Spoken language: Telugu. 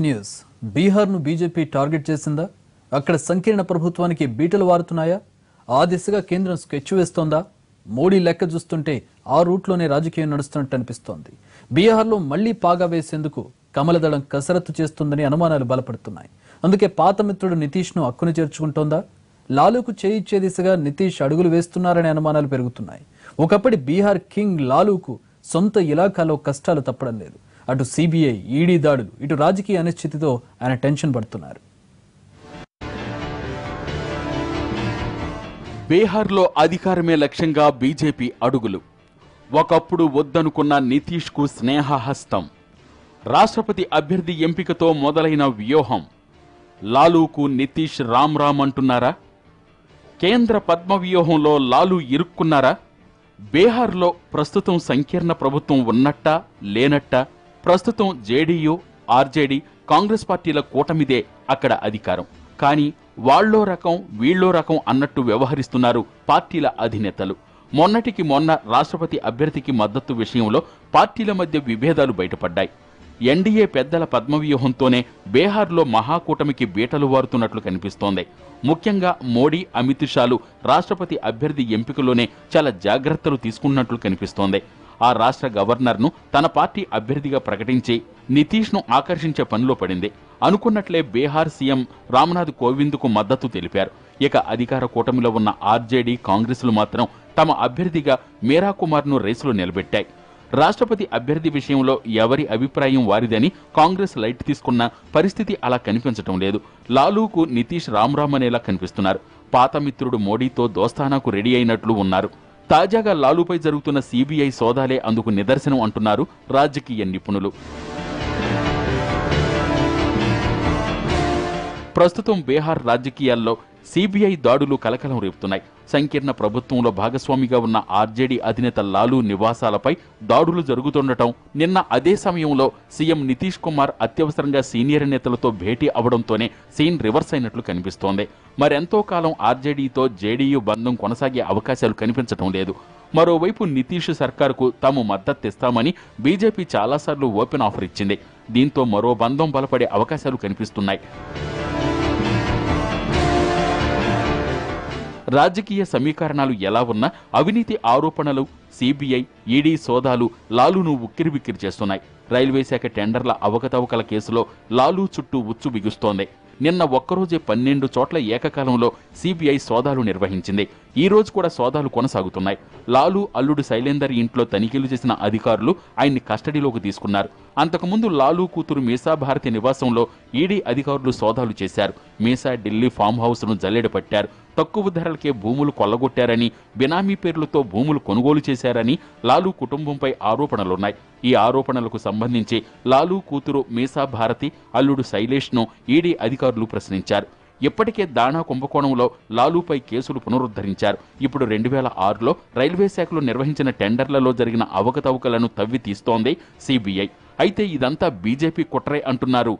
Next news. బీహార్ను బీజేపీ టార్గెట్ చేసిందా? అక్కడ సంకీర్ణ ప్రభుత్వానికి బీటలు వారుతున్నాయా? ఆ దిశగా కేంద్రం స్కెచ్ వేస్తోందా? మోడీ లెక్క చూస్తుంటే ఆ రూట్లోనే రాజకీయం నడుస్తున్నట్టు అనిపిస్తోంది. బీహార్లో మళ్ళీ పాగా వేసేందుకు కమలదళం కసరత్తు చేస్తుందని అనుమానాలు బలపడుతున్నాయి. అందుకే పాత మిత్రుడు నితీష్ను అక్కును చేర్చుకుంటోందా? లాలూకు చేయిచ్చే దిశగా నితీష్ అడుగులు వేస్తున్నారనే అనుమానాలు పెరుగుతున్నాయి. ఒకప్పటి బీహార్ కింగ్ లాలూకు సొంత ఇలాఖాలో కష్టాలు తప్పడం లేదు. అటు సిబిఐ ఈడీ దాడులు ఇటు రాజకీయ అనిశ్చితితో ఆయన టెన్షన్ పడుతున్నారు. బీహార్లో అధికారమే లక్ష్యంగా బీజేపీ అడుగులు. ఒకప్పుడు వద్దనుకున్న నితీష్కు స్నేహహస్తం. రాష్ట్రపతి అభ్యర్థి ఎంపికతో మొదలైన వ్యూహం. లాలూకు నితీష్ రామ్ రామ్ అంటున్నారా? కేంద్ర పద్మ వ్యూహంలో లాలు ఇరుక్కున్నారా? బీహార్లో ప్రస్తుతం సంకీర్ణ ప్రభుత్వం ఉన్నట్టా లేనట్టా? ప్రస్తుతం జేడీయూ ఆర్జేడీ కాంగ్రెస్ పార్టీల కూటమిదే అక్కడ అధికారం. కానీ వాళ్ళో రకం వీళ్ళో రకం అన్నట్టు వ్యవహరిస్తున్నారు పార్టీల అధినేతలు. మొన్నటికి మొన్న రాష్ట్రపతి అభ్యర్థికి మద్దతు విషయంలో పార్టీల మధ్య విభేదాలు బయటపడ్డాయి. ఎన్డీఏ పెద్దల పద్మవ్యూహంతోనే బీహార్లో మహాకూటమికి బీటలు వారుతున్నట్లు కనిపిస్తోంది. ముఖ్యంగా మోడీ అమిత్ షాలు రాష్ట్రపతి అభ్యర్థి ఎంపికలోనే చాలా జాగ్రత్తలు తీసుకున్నట్లు కనిపిస్తోంది. ఆ రాష్ట్ర గవర్నర్ను తన పార్టీ అభ్యర్థిగా ప్రకటించి నితీష్ను ఆకర్షించే పనిలో పడింది. అనుకున్నట్లే బీహార్ సీఎం రామ్నాథ్ కోవింద్కు మద్దతు తెలిపారు. ఇక అధికార కూటమిలో ఉన్న ఆర్జేడీ కాంగ్రెస్లు మాత్రం తమ అభ్యర్థిగా మీరా కుమార్ను రేసులో నిలబెట్టాయి. రాష్ట్రపతి అభ్యర్థి విషయంలో ఎవరి అభిప్రాయం వారిదని కాంగ్రెస్ లైట్ తీసుకున్న పరిస్థితి అలా కనిపించటం లేదు. లాలూకు నితీష్ రామ్రామ్ అనేలా కనిపిస్తున్నారు. పాత మిత్రుడు మోడీతో దోస్తానాకు రెడీ అయినట్లు ఉన్నారు. తాజాగా లాలూపై జరుగుతున్న సీబీఐ సోదాలే అందుకు నిదర్శనం అంటున్నారు రాజకీయ నిపుణులు. ప్రస్తుతం బీహార్ రాజకీయాల్లో సిబిఐ దాడులు కలకలం రేపుతున్నాయి. సంకీర్ణ ప్రభుత్వంలో భాగస్వామిగా ఉన్న ఆర్జేడీ అధినేత లాలూ నివాసాలపై దాడులు జరుగుతుండటం నిన్న అదే సమయంలో సీఎం నితీష్ కుమార్ అత్యవసరంగా సీనియర్ నేతలతో భేటీ అవడంతోనే సీన్ రివర్స్ అయినట్లు కనిపిస్తోంది. మరెంతో కాలం ఆర్జేడీతో జేడీయూ బంధం కొనసాగే అవకాశాలు కనిపించటం లేదు. మరోవైపు నితీష్ సర్కార్కు తాము మద్దతిస్తామని బీజేపీ చాలాసార్లు ఓపెన్ ఆఫర్ ఇచ్చింది. దీంతో మరో బంధం బలపడే అవకాశాలు కనిపిస్తున్నాయి. రాజకీయ సమీకరణాలు ఎలా ఉన్నా అవినీతి ఆరోపణలు సిబిఐ ఈడీ సోదాలు లాలూను ఉక్కిరిబిక్కిరి చేస్తున్నాయి. రైల్వే శాఖ టెండర్ల అవకతవకల కేసులో లాలూ చుట్టూ ఉచ్చు బిగుస్తోంది. నిన్న ఒక్కరోజే పన్నెండు చోట్ల ఏకకాలంలో సిబిఐ సోదాలు నిర్వహించింది. ఈ రోజు కూడా సోదాలు కొనసాగుతున్నాయి. లాలు అల్లుడు శైలేందర్ ఇంట్లో తనిఖీలు చేసిన అధికారులు ఆయన్ని కస్టడీలోకి తీసుకున్నారు. అంతకుముందు లాలు కూతురు మీసా భారతి నివాసంలో ఈడీ అధికారులు సోదాలు చేశారు. మీసా ఢిల్లీ ఫామ్ హౌస్ను జల్లెడ పట్టారు. తక్కువ ధరలకే భూములు కొల్లగొట్టారని బినామీ పేర్లతో భూములు కొనుగోలు చేశారని లాలు కుటుంబంపై ఆరోపణలున్నాయి. ఈ ఆరోపణలకు సంబంధించి లాలు కూతురు మీసా భారతి అల్లుడు శైలేష్ను ఈడీ అధికారులు ప్రశ్నించారు. ఇప్పటికే దాణా కుంభకోణంలో లాలూపై కేసులు పునరుద్ధరించారు. ఇప్పుడు రెండు వేల ఆరులో రైల్వే శాఖలో నిర్వహించిన టెండర్లలో జరిగిన అవకతవకలను తవ్వి తీస్తోంది సిబిఐ. అయితే ఇదంతా బీజేపీ కుట్రే అంటున్నారు.